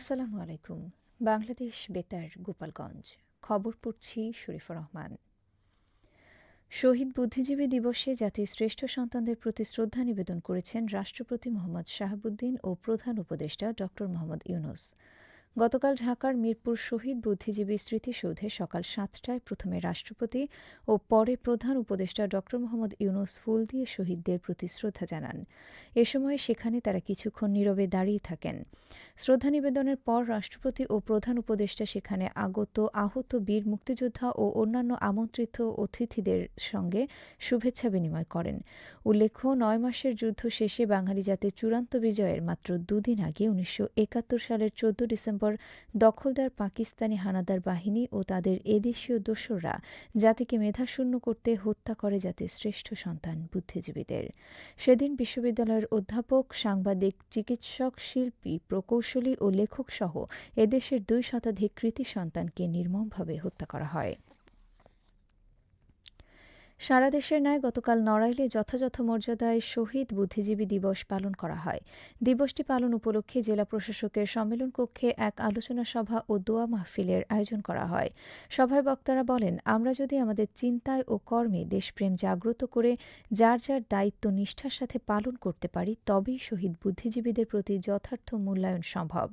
আসসালামু আলাইকুম। বাংলাদেশ বেতার, গোপালগঞ্জ। খবর পড়ছি শরীফুর রহমান। শহীদ বুদ্ধিজীবী দিবসে জাতির শ্রেষ্ঠ সন্তানদের প্রতি শ্রদ্ধা নিবেদন করেছেন রাষ্ট্রপতি মোহাম্মদ শাহাবুদ্দিন ও প্রধান উপদেষ্টা ড মোহাম্মদ ইউনুস। গতকাল ঢাকার মিরপুর শহীদ বুদ্ধিজীবী স্মৃতিসৌধে সকাল সাতটায় প্রথমে রাষ্ট্রপতি ও পরে প্রধান উপদেষ্টা ড মোহাম্মদ ইউনুস ফুল দিয়ে শহীদদের প্রতি শ্রদ্ধা জানান। এ সময় সেখানে তারা কিছুক্ষণ নীরবে দাঁড়িয়ে থাকেন। শ্রদ্ধা নিবেদনের পর রাষ্ট্রপতি ও প্রধান উপদেষ্টা সেখানে আগত আহত বীর মুক্তিযোদ্ধা ও অন্যান্য আমন্ত্রিত অতিথিদের সঙ্গে শুভেচ্ছা বিনিময় করেন। উল্লেখ্য, নয় মাসের যুদ্ধ শেষে বাঙালি জাতির চূড়ান্ত বিজয়ের মাত্র দুদিন আগে উনিশশো একাত্তর সালের চোদ্দ ডিসেম্বর দখলদার পাকিস্তানি হানাদার বাহিনী ও তাদের এদেশীয় দোসররা জাতিকে মেধাশূন্য করতে হত্যা করে জাতির শ্রেষ্ঠ সন্তান বুদ্ধিজীবীদের। সেদিন বিশ্ববিদ্যালয়ের অধ্যাপক, সাংবাদিক, চিকিৎসক, শিল্পী প্রকৌশলী ও লেখক লেখকসহ এদেশের দুই শতাধিক কৃতি সন্তানকে নির্মমভাবে হত্যা করা হয়। সারা দেশের ন্যায় গতকাল নড়াইলে যথাযথ মর্যাদায় শহীদ বুদ্ধিজীবী দিবস পালন করা হয়। দিবসটি পালন উপলক্ষে জেলা প্রশাসকের সম্মেলন কক্ষে এক আলোচনা সভা ও দোয়া মাহফিলের আয়োজন করা হয়। সভায় বক্তারা বলেন, আমরা যদি আমাদের চিন্তায় ও কর্মে দেশপ্রেম জাগ্রত করে যার যার দায়িত্ব নিষ্ঠার সাথে পালন করতে পারি, তবেই শহীদ বুদ্ধিজীবীদের প্রতি যথার্থ মূল্যায়ন সম্ভব।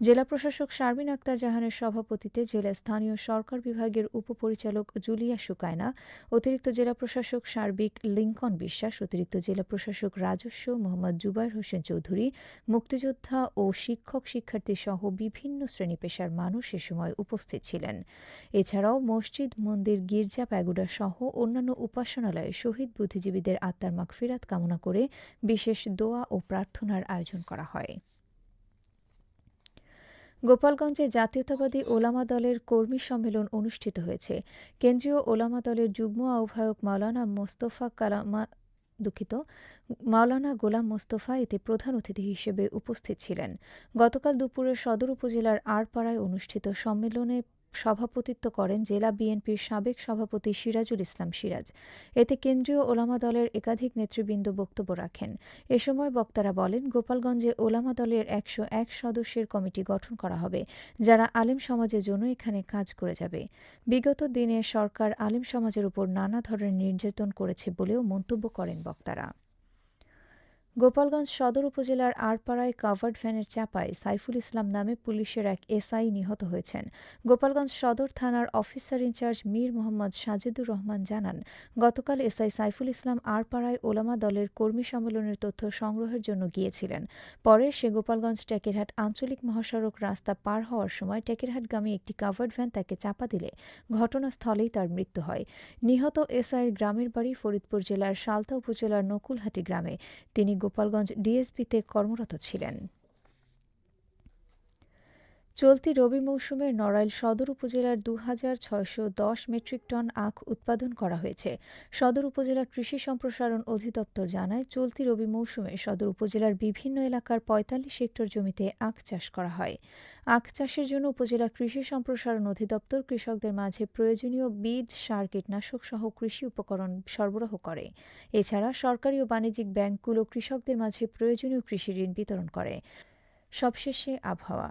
জেলা প্রশাসক শারমিন আক্তার জাহানের সভাপতিতে জেলা স্থানীয় সরকার বিভাগের উপপরিচালক জুলিয়া সুকায়না অতিরিক্ত জেলা জেলা প্রশাসক সার্বিক লিঙ্কন বিশ্বাস, অতিরিক্ত জেলা প্রশাসক রাজস্ব মোহাম্মদ জুবাইর হোসেন চৌধুরী, মুক্তিযোদ্ধা ও শিক্ষক শিক্ষার্থী সহ বিভিন্ন শ্রেণি পেশার মানুষ এ সময় উপস্থিত ছিলেন। এছাড়াও মসজিদ, মন্দির, গির্জা, প্যাগুডা সহ অন্যান্য উপাসনালয়ে শহীদ বুদ্ধিজীবীদের আত্মার মাগফিরাত কামনা করে বিশেষ দোয়া ও প্রার্থনার আয়োজন করা হয়। গোপালগঞ্জে জাতীয়তাবাদী ওলামা দলের কর্মী সম্মেলন অনুষ্ঠিত হয়েছে। কেন্দ্রীয় ওলামা দলের যুগ্ম আহ্বায়ক মাওলানা মোস্তফা কালামা দুঃখিত, মাওলানা গোলাম মোস্তফা এতে প্রধান অতিথি হিসেবে উপস্থিত ছিলেন। গতকাল দুপুরে সদর উপজেলার আরপাড়ায় অনুষ্ঠিত সম্মেলনে সভাপতিত্ব করেন জেলা বিএনপির সাবেক সভাপতি সিরাজুল ইসলাম সিরাজ। এতে কেন্দ্রীয় ওলামা দলের একাধিক নেতৃবৃন্দ বক্তব্য রাখেন। এ সময় বক্তারা বলেন, গোপালগঞ্জে ওলামা দলের একশো এক সদস্যের কমিটি গঠন করা হবে, যারা আলেম সমাজের জন্য এখানে কাজ করে যাবে। বিগত দিনে সরকার আলেম সমাজের উপর নানা ধরনের নির্যাতন করেছে বলেও মন্তব্য করেন বক্তারা। গোপালগঞ্জ সদর উপজেলার আরপাড়ায় কাভার্ড ভ্যানের চাপায় সাইফুল ইসলাম নামে পুলিশের এক এসআই নিহত হয়েছেন। গোপালগঞ্জ সদর থানার officer in charge Mir Mohammad Sajedur Rahman জানান, গতকাল এসআই সাইফুল ইসলাম আরপাড়ায় ওলামা দলের কর্মী সম্মেলনের তথ্য সংগ্রহের জন্য গিয়েছিলেন। পরে সে গোপালগঞ্জ টেকেরহাট আঞ্চলিক মহাসড়ক রাস্তা পার হওয়ার সময় টেকেরহাটগামী একটি কাভার্ড ভ্যান তাকে চাপা দিলে ঘটনাস্থলেই তার মৃত্যু হয়। নিহত এসআইয়ের গ্রামের বাড়ি ফরিদপুর জেলার সালতা উপজেলার নকুলহাটি গ্রামে। তিনি গোপালগঞ্জ ডিএসপিতে কর্মরত ছিলেন। চলতি রবি মৌসুমে নড়াইল সদর উপজেলার দু হাজার ছয়শো দশ মেট্রিক টন আখ উৎপাদন করা হয়েছে। সদর উপজেলা কৃষি সম্প্রসারণ অধিদপ্তর জানায়, চলতি রবি মৌসুমে সদর উপজেলার বিভিন্ন এলাকার পঁয়তাল্লিশ হেক্টর জমিতে আখ চাষ করা হয়। আখ চাষের জন্য উপজেলা কৃষি সম্প্রসারণ অধিদপ্তর কৃষকদের মাঝে প্রয়োজনীয় বীজ, সার, কীটনাশক সহ কৃষি উপকরণ সরবরাহ করে। এছাড়া সরকারি ও বাণিজ্যিক ব্যাংকগুলো কৃষকদের মাঝে প্রয়োজনীয় কৃষি ঋণ বিতরণ করে। সবশেষে আবহাওয়া।